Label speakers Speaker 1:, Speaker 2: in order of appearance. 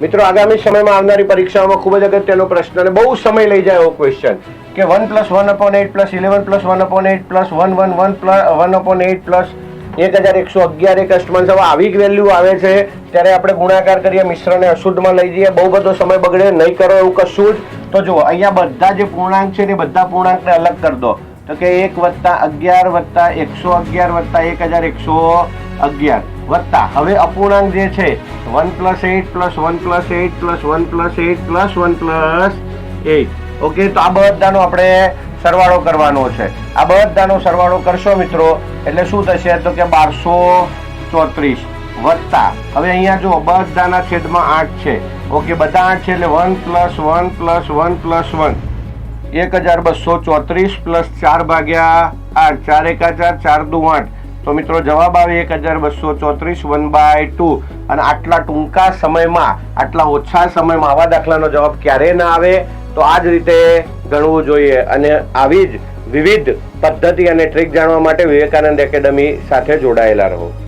Speaker 1: મિત્રો, આગામી સમયમાં આવનારી પરીક્ષાઓમાં ખૂબ જ અગત્યનો પ્રશ્ન અને બહુ સમય લઈ જાય એવો ક્વેશ્ચન કે one plus one upon eight plus eleven plus one upon eight plus one one one plus one upon eight plus એક હજાર એકસો અગિયાર એક અષ્ટમાંશ હવે આવી વેલ્યુ આવે છે. ત્યારે આપણે ગુણાકાર કરીએ, મિશ્રને અશુદ્ધમાં લઈ જઈએ. બહુ બધો સમય બગડે, નહીં કરો એવું કશું જ. તો જુઓ, અહીંયા બધા જે પૂર્ણાંક છે ને બધા પૂર્ણાંકને અલગ કરી દો. તો કે એક વત્તા અગિયાર વત્તા એકસો અગિયાર વત્તા એક હજાર એકસો અગિયાર વત્તા. હવે અપૂર્ણાંક જે છે, one plus eight plus one plus eight plus one plus eight plus one plus eight okay, તો આ બધાનો આપણે સરવાળો કરવાનો છે. આ બધાનો સરવાળો કરશો મિત્રો, એટલે શું થશે? તો કે બારસો ચોત્રીસ. વત્તા. હવે અહીંયા જો બધાના છેદમાં આઠ છે. ઓકે, બધા આઠ છે એટલે one plus one plus one plus one. એક હજાર બસો ચોત્રીસ પ્લસ ચાર ભાગ્યા આઠ. ચાર એકા ચાર ચાર દુ આઠ. તો મિત્રો જવાબ આવે એક હજાર બસો ચોત્રીસ વન બાય ટુ અને આટલા ટૂંકા સમયમાં, આટલા ઓછા સમયમાં આવા દાખલાનો જવાબ ક્યારે ના આવે? તો આ જ રીતે ગણવું જોઈએ. અને આવી જ વિવિધ પદ્ધતિ અને ટ્રીક જાણવા માટે વિવેકાનંદ એકેડમી સાથે જોડાયેલા રહો.